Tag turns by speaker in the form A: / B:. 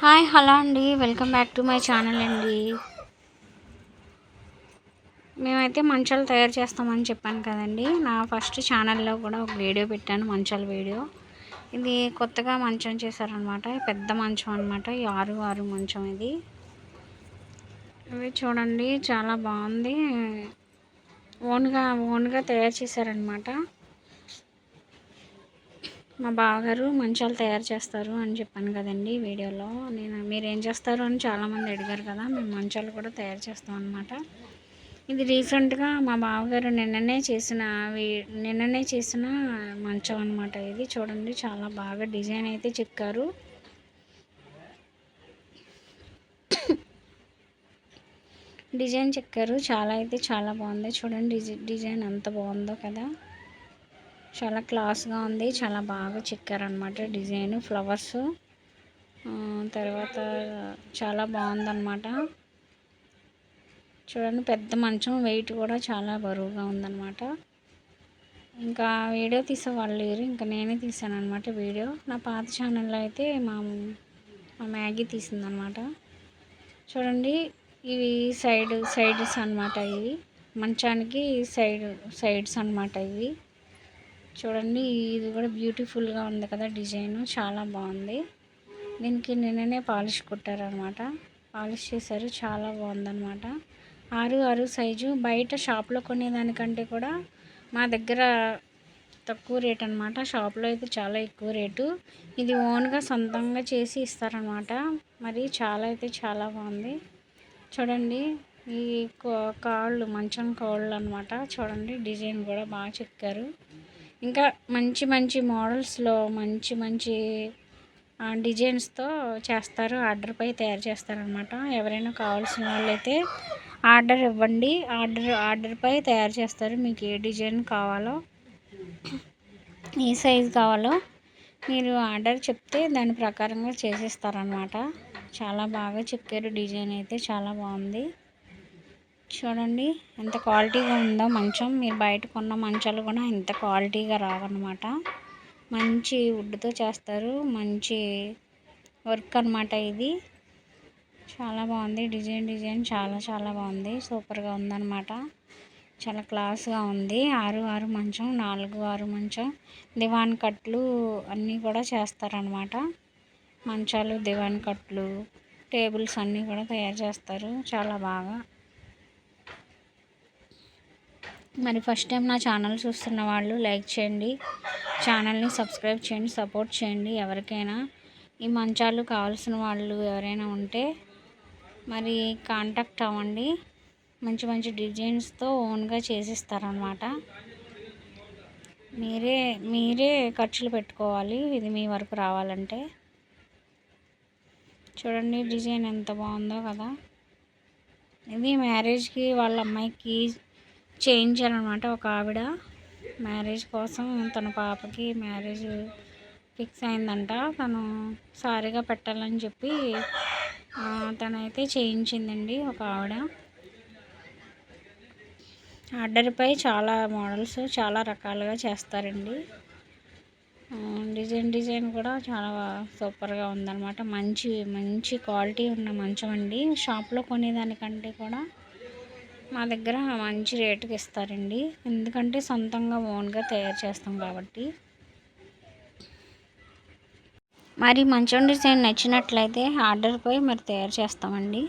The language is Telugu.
A: హాయ్ హలో అండి. Welcome back to my channel అండి. మేమైతే మంచాలు తయారు చేస్తామని చెప్పాను కదండి. నా ఫస్ట్ ఛానల్లో కూడా ఒక వీడియో పెట్టాను మంచాల వీడియో. ఇది కొత్తగా మంచం చేశారనమాట. పెద్ద మంచం అనమాట. ఆరు ఆరు మంచం ఇది. ఇవి చూడండి చాలా బాగుంది. ఓన్గా ఓన్గా తయారు చేశారనమాట. మా బావగారు మంచాలు తయారు చేస్తారు అని చెప్పాను కదండి వీడియోలో. నేను మీరు ఏం చేస్తారు అని చాలామంది అడిగారు కదా మేము మంచాలు కూడా తయారు చేస్తాం అనమాట ఇది రీసెంట్గా మా బావగారు నిన్ననే చేసిన నిన్ననే చేసిన మంచం అనమాట ఇది. చూడండి చాలా బాగా డిజైన్ అయితే చెక్కారు. డిజైన్ చెక్కారు. చాలా అయితే చాలా బాగుంది. చూడండి డిజైన్ ఎంత బాగుందో కదా. చాలా క్లాస్గా ఉంది. చాలా బాగా చెక్కారనమాట డిజైన్ ఫ్లవర్స్. తర్వాత చాలా బాగుందన్నమాట. చూడండి పెద్ద మంచం వెయిట్ కూడా చాలా బరువుగా ఉందన్నమాట. ఇంకా వీడియో తీసే వాళ్ళు లేరు. ఇంకా నేనే తీసాను అనమాట వీడియో. నా పాత ఛానల్లో అయితే మా మా మ్యాగీ తీసిందనమాట చూడండి ఇవి సైడ్ సైడ్స్ అనమాట ఇవి. మంచానికి సైడ్ సైడ్స్ అనమాట ఇవి. చూడండి ఇది కూడా బ్యూటిఫుల్గా ఉంది కదా డిజైన్ చాలా బాగుంది. దీనికి నిన్ననే పాలిష్ కుట్టారనమాట పాలిష్ చేశారు చాలా బాగుందనమాట ఆరు ఆరు సైజు. బయట షాప్లో కొనేదానికంటే కూడా మా దగ్గర తక్కువ రేట్ అనమాట షాప్లో అయితే చాలా ఎక్కువ రేటు. ఇది ఓన్గా సొంతంగా చేసి ఇస్తారనమాట మరి చాలా అయితే చాలా బాగుంది. చూడండి ఈ కాళ్ళు మంచం కాళ్ళు అనమాట చూడండి డిజైన్ కూడా బాగా చెక్కారు. ఇంకా మంచి మంచి మోడల్స్లో మంచి మంచి డిజైన్స్తో చేస్తారు. ఆర్డర్పై తయారు చేస్తారనమాట ఎవరైనా కావాల్సిన వాళ్ళైతే ఆర్డర్ ఇవ్వండి. ఆర్డర్ ఆర్డర్పై తయారు చేస్తారు. మీకు ఏ డిజైన్ కావాలో ఏ సైజు కావాలో మీరు ఆర్డర్ చెప్తే దాని ప్రకారంగా చేసేస్తారనమాట చాలా బాగా చెప్పారు. డిజైన్ అయితే చాలా బాగుంది. చూడండి ఎంత క్వాలిటీగా ఉందో మంచం. మీరు బయట కొన్న మంచాలు కూడా ఇంత క్వాలిటీగా రావన్నమాట. మంచి వుడ్తో చేస్తారు. మంచి వర్క్ అనమాట ఇది. చాలా బాగుంది. డిజైన్ డిజైన్ చాలా చాలా బాగుంది. సూపర్గా ఉందన్నమాట. చాలా క్లాస్గా ఉంది. ఆరు ఆరు మంచం నాలుగు ఆరు మంచం. దివాన్ కట్లు అన్నీ కూడా చేస్తారనమాట మంచాలు దివాన్ కట్లు టేబుల్స్ అన్నీ కూడా తయారు చేస్తారు. చాలా బాగా మరి ఫస్ట్ టైం నా ఛానల్ చూస్తున్న వాళ్ళు లైక్ చేయండి. ఛానల్ని సబ్స్క్రైబ్ చేయండి సపోర్ట్ చేయండి ఎవరికైనా. ఈ మంచాలు కావాల్సిన వాళ్ళు ఎవరైనా ఉంటే మరి కాంటాక్ట్ అవ్వండి. మంచి మంచి డిజైన్స్తో ఓన్గా చేసిస్తారనమాట మీరే మీరే ఖర్చులు పెట్టుకోవాలి. ఇది మీ వరకు రావాలంటే. చూడండి డిజైన్ ఎంత బాగుందో కదా. ఇది మ్యారేజ్కి వాళ్ళ అమ్మాయికి చేయించారనమాట ఒక ఆవిడ. మ్యారేజ్ కోసం తన పాపకి మ్యారేజ్ ఫిక్స్ అయిందంట. తను సారీగా పెట్టాలని చెప్పి తనైతే చేయించిందండి ఒక ఆవిడ. ఆర్డర్పై చాలా మోడల్స్ చాలా రకాలుగా చేస్తారండి. డిజైన్ డిజైన్ కూడా చాలా సూపర్గా ఉందన్నమాట. మంచి మంచి క్వాలిటీ ఉన్న మంచం అండి. షాప్లో కొనేదానికంటే కూడా మా దగ్గర మంచి రేటుకి ఇస్తారండి. ఎందుకంటే సొంతంగా ఓన్గా తయారు చేస్తాం కాబట్టి. మరి మంచం డిజైన్ నచ్చినట్లయితే ఆర్డర్పై మరి తయారు చేస్తామండి.